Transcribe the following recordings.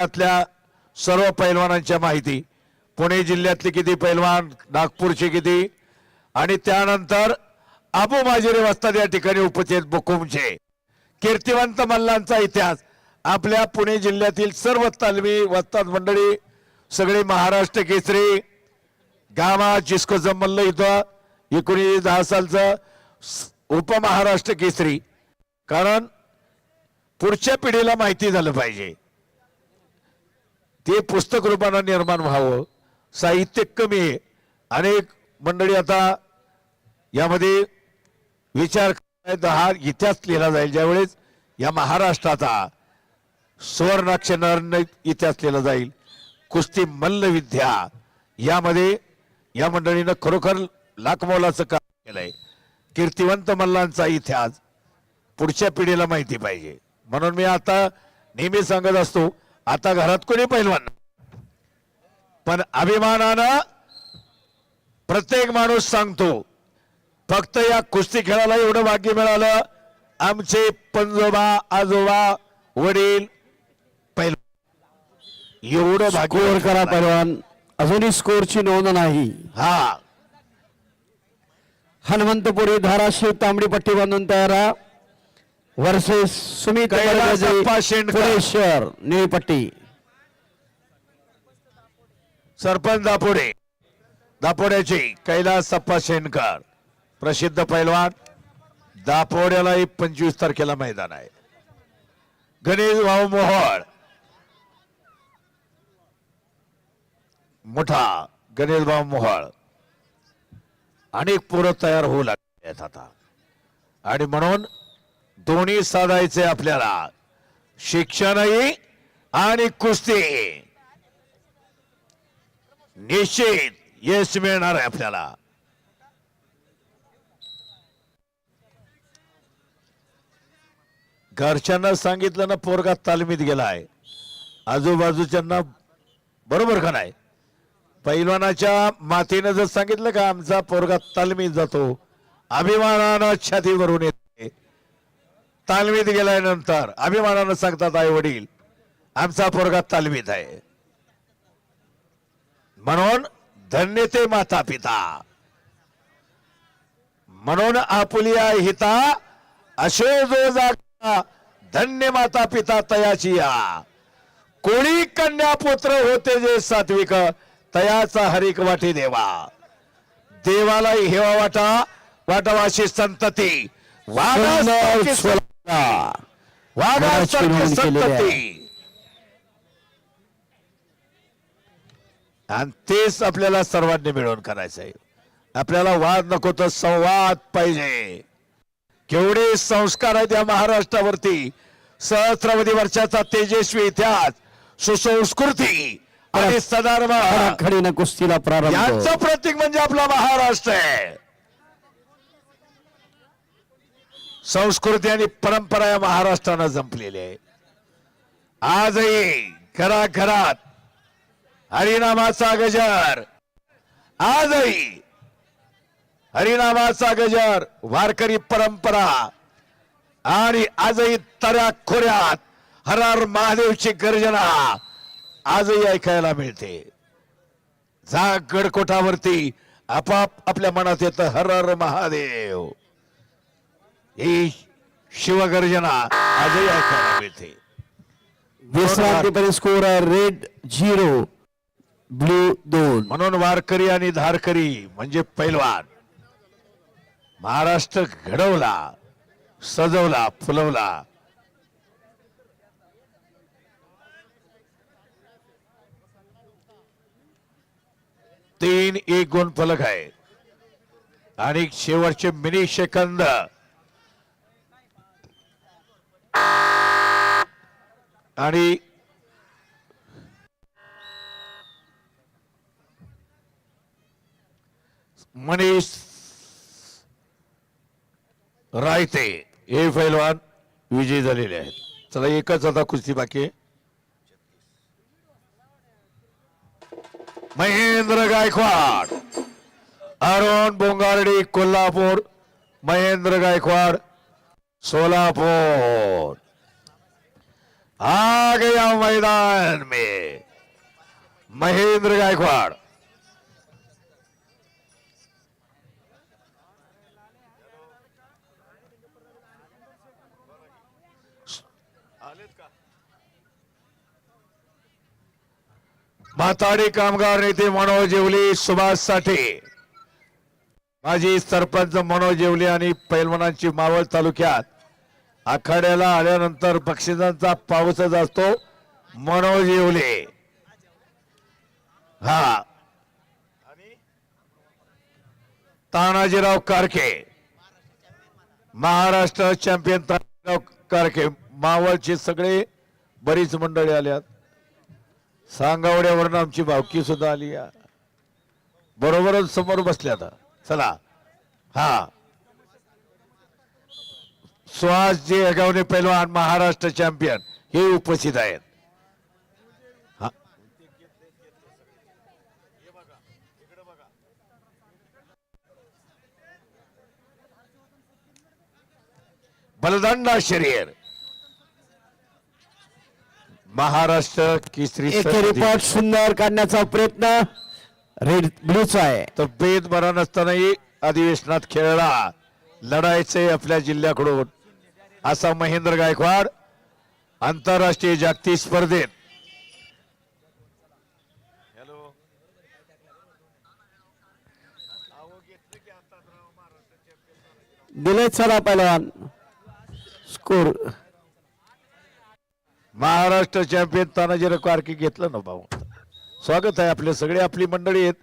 जिल्ह्यातल्या सर्व पैलवानांच्या माहिती. पुणे जिल्ह्यातले किती पैलवान नागपूरचे किती? आणि त्यानंतर आबू माजिरे वस्ताद या ठिकाणी उपस्थित बुकुमचे कीर्तिवंत मल्लांचा इतिहास. आपल्या पुणे जिल्ह्यातील सर्व तालमी वस्ताद मंडळी सगळे महाराष्ट्र केसरी गावा जिस्को जमल्ल इथं एकोणीस दहा सालचं उपमहाराष्ट्र केसरी. कारण पुढच्या पिढीला माहिती झालं पाहिजे. ते पुस्तक रूपानं निर्माण व्हावं साहित्य कमी आहे. अनेक मंडळी आता यामध्ये विचार हा इतिहास लिहिला जाईल. ज्यावेळेस या महाराष्ट्राचा सुवर्णाक्षराने इतिहास लिहिला जाईल. कुस्ती मल्लविद्या यामध्ये या मंडळीनं खरोखर लाखमोलाचं काम केलंय. कीर्तिवंत मल्लांचा इतिहास पुढच्या पिढीला माहिती पाहिजे. म्हणून मी आता नेहमी सांगत असतो आता घरात कोणी पैलवान नाही. पण अभिमानानं प्रत्येक माणूस सांगतो फक्त या कुस्ती खेळाला एवढं भाग्य मिळालं आमचे पंजोबा आजोबा वडील पैलवान. एवढं भाग्य स्कोर करा पैलवान. अजूनही स्कोरची नोंद नाही. हा. हनुमंतपुरी धाराशिव तांबडी पट्टी बांधून तयार आहे. वर्सेस सुमित कैलास बडगजे, अप्पा शेंडकर. पुणे शहर निळी पट्टी सरपंच दापोडे. दापोड्याचे कैलास सप्पा शेनकर प्रसिद्ध पैलवान. दापोड्यालाही पंचवीस तारखेला मैदान आहे. गणेश भाऊ मोहोळ. मोठा गणेश भाऊ मोहोळ. अनेक पोरं तयार होऊ लागले आहेत आता. आणि म्हणून दोन्ही साधायचे आपल्याला. शिक्षणही आणि कुस्ती. निश्चित यश मिळणार आहे आपल्याला. घरच्यांना सांगितलं ना पोरगा तालमीत गेलाय. आजूबाजूच्यांना बरोबर का नाही? पैलवानाच्या मातीनं जर सांगितलं का आमचा पोरगा तालमीत जातो अभिमानानं छाती भरून तालमीत गेल्यानंतर अभिमानानं सांगतात आई वडील आमचा पोरगा तालमीत आहे. म्हणून धन्य ते माता पिता म्हणून आपुलिया हिता अशो जो जागा धन्य माता पिता तयाची या. कोणी कन्या पुत्र होते जे सात्विक तयाचा हरिक वाटी देवा. देवाला हेवा वाटा वाटावाशी संतती. वाघासारखी आणि तेच आपल्याला सर्वांनी मिळून करायचं आहे आपल्याला वाद नको तर संवाद पाहिजे. केवढे संस्कार आहेत या महाराष्ट्रावरती. सहस्रावधी वर्षाचा तेजस्वी इतिहास सुसंस्कृती आणि सदार्म खडाखडीनं कुस्तीला प्रारंभ. यांचं प्रतीक म्हणजे आपला महाराष्ट्र आहे. संस्कृती आणि परंपरा या महाराष्ट्रानं जंपलेली आहे. आजही घराघरात हरिनामाचा गजर. आजही हरिनामाचा गजर वारकरी परंपरा. आणि आजही तऱ्या खोऱ्यात हरार महादेवची गर्जना आजही ऐकायला मिळते. जा गडकोटावरती आपाप आपल्या मनात येतं हर महादेव. ही शिवगर्जना आजही ऐकायला मिळते. विश्रांतीपर्यंत स्कोर आहे. रेड झिरो ब्ल्यू दोन. म्हणून वारकरी आणि धारकरी म्हणजे पैलवान महाराष्ट्र घडवला सजवला फुलवला. तीन एक गुण फलक आहे आणि शेवटचे मिनी सेकंद आणि मनीष रायते हे पैलवान विजयी झालेले आहेत चला एकच आता कुस्ती बाकी आहे. महेंद्र गायकवाड अरुण बोंगारडी कोल्हापूर महेंद्र गायकवाड सोलापूर आ गया मैदान में। महेंद्र गायकवाड़। माताडी कामगार नेते मनोज जेवली सुभाष साठे। माजी सरपंच मनोज जेवली आणि पैलवानांची मावळ तालुक्यात। आखाड्याला आल्यानंतर बक्षिसांचा पाऊसच असतो. मनोज येवले. हा. तानाजीराव कारखे महाराष्ट्र चॅम्पियन तानाजीराव कारखे मावळचे सगळे बरीच मंडळी आल्यात. सांगावड्यावरून आमची भावकी सुद्धा आली या. बरोबरच समोर बसल्या आता. चला. हा. सुहास जे अगावणे पैलवान महाराष्ट्र चॅम्पियन हे उपस्थित आहेत. हा. बलदंडा शरीर. महाराष्ट्र केसरी. रिपोर्ट सुंदर काढण्याचा प्रयत्न. रेड ब्लूचा आहे. तब्येत बरा नसतानाही अधिवेशनात खेळला. लढायचे आपल्या जिल्ह्याकडून. असा महेंद्र गायकवाड आंतरराष्ट्रीय जागतिक स्पर्धेत. दिले चला पहिलवान. स्कोर महाराष्ट्र चॅम्पियन तानाजीराव कारकी घेतलं ना भाऊ? स्वागत आहे आपले सगळे आपली मंडळी आहेत.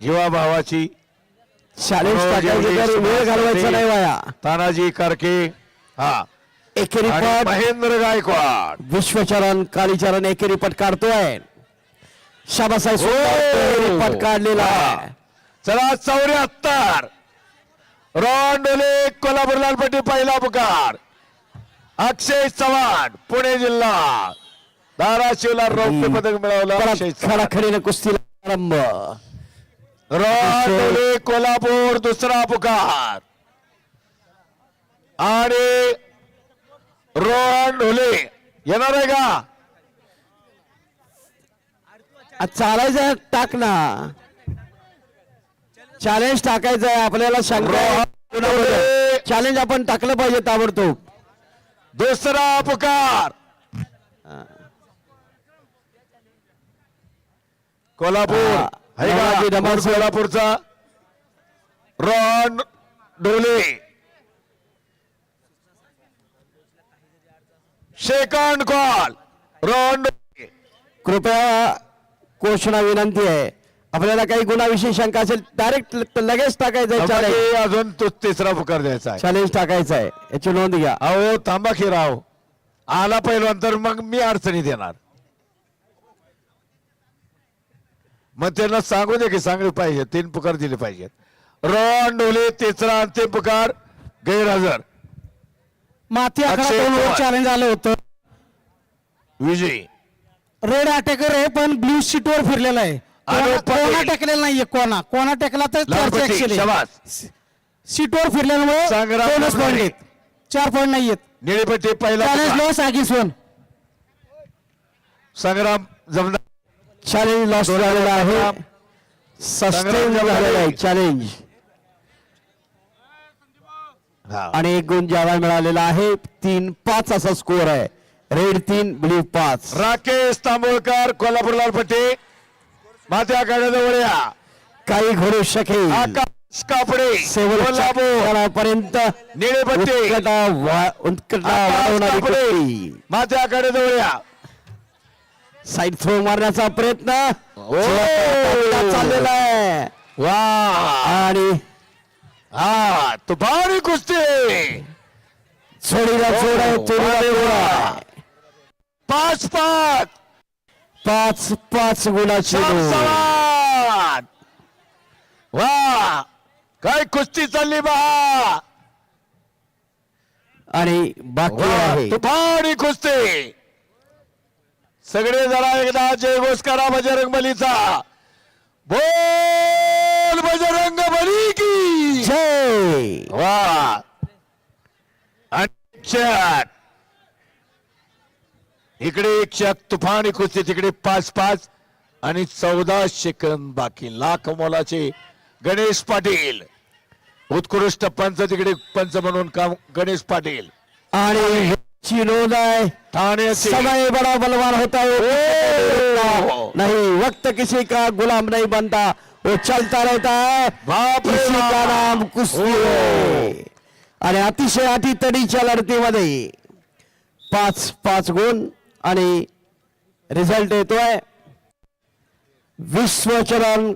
जीवा भावाची. वेळ घालवायचा नाही वाया. तानाजी कारके. हा. एके आणि रिपोर्ट महेंद्र गायकवाड. विश्वचरण कालीचरण एके रिपोर्ट काढतोय. शाबासाहेब हो. रिपोर्ट काढलेला चला चौऱ्याहत्तर रोंडोले कोल्हापूर लालपट्टी पहिला पुकार. अक्षय चव्हाण पुणे जिल्हा. धाराशिवला रौप्य पदक मिळवलं. खडाखडीने कुस्तीला आरंभ. रोंडोले कोल्हापूर दुसरा पुकार. आणि रोहन ढोले येणार आहे का? चालायचं टाक ना. चॅलेंज टाकायचं आहे आपल्याला शंका ढोले. चॅलेंज आपण टाकलं पाहिजे ताबडतोब. दुसरा पुकार. कोल्हापूर. कोल्हापूरचा. रॉन डोले सेकंड कॉल रॉन डोले कृपया घोषणा विनंती आहे. आपल्याला काही गुणाविषयी शंका असेल डायरेक्ट लगेच टाकायचं अजून तो तिसरा पुकार द्यायचा आहे. चॅलेंज टाकायचं आहे. याची नोंद घ्या. अहो थांबा की राव. आला पहिलवान तर मग मी अडचणी देणार मग त्यांना सांगू दे की सांगले पाहिजे तीन पुकार दिले पाहिजेत. रॉन डोले तिसरा अंतिम पुकार गैरहजर. माती अक्षय पवार. चॅलेंज आलं होतं विजयी रेड अटॅकर आहे पण ब्ल्यू सीट वर फिरलेला आहे कोणा- पटेल. कोणा टेकलेला नाहीये कोणा कोणा टेकला तर चारशे शबास सीटवर फिरल्यामुळे संग्राम आहेत चार पॉईंट नाहीयेत निळीपट्टी पहिला चॅलेंज पुकार. Loss आगीस one Sangram Jamdar challenge loss झालेला आहे. सस्टेन झालेला. चॅलेंज. आणि एक गुण ज्याला मिळालेला आहे तीन पाच असा स्कोर आहे. रेड तीन ब्ल्यू पाच. राकेश तांबोळकर कोल्हापूर लालपट्टी. मात्या गाड्याजवळ या. काही घडू शकेल. आकाश कापडे कोल्हापूर. क्षणापर्यंत निळेपट्टी. उत्कटा वाढवणारी कापडे. कुस्ती. मात्या गाड्याजवळ या. साईड थ्रो मारण्याचा प्रयत्न! चाललेला आहे. वा. आणि हा तुफानी कुस्ती जोडीला जोड आहे. जोडीला जोड आहे पाच पाच. पाच पाच. गुणाची सात वा काय कुस्ती चालली बा. आणि बाकी आहे. तुफानी कुस्ती. सगळे जरा एकदा जयघोष करा बजरंग बलीचा बोल बजरंग बली की जय. वा. इकडे एक शक तुफानी कुस्ती तिकडे पाच पाच आणि चौदा सेकंद बाकी. लाख मोलाचे गणेश पाटील. उत्कृष्ट पंच तिकडे पंच म्हणून काम गणेश पाटील. आणि ह्याची नोंद आहे. ठाण्याचे समय बड़ा बलवान होता है हो. नहीं वक्त किसी का गुलाम नहीं बनता. वो चलता रहता है बाप. रे इसी का. नाम कुस्ती है. आणि अतिशय अटीतडीच्या लढतीमध्ये पाच पाच गुण आणि रिझल्ट येतोय. विश्वचरण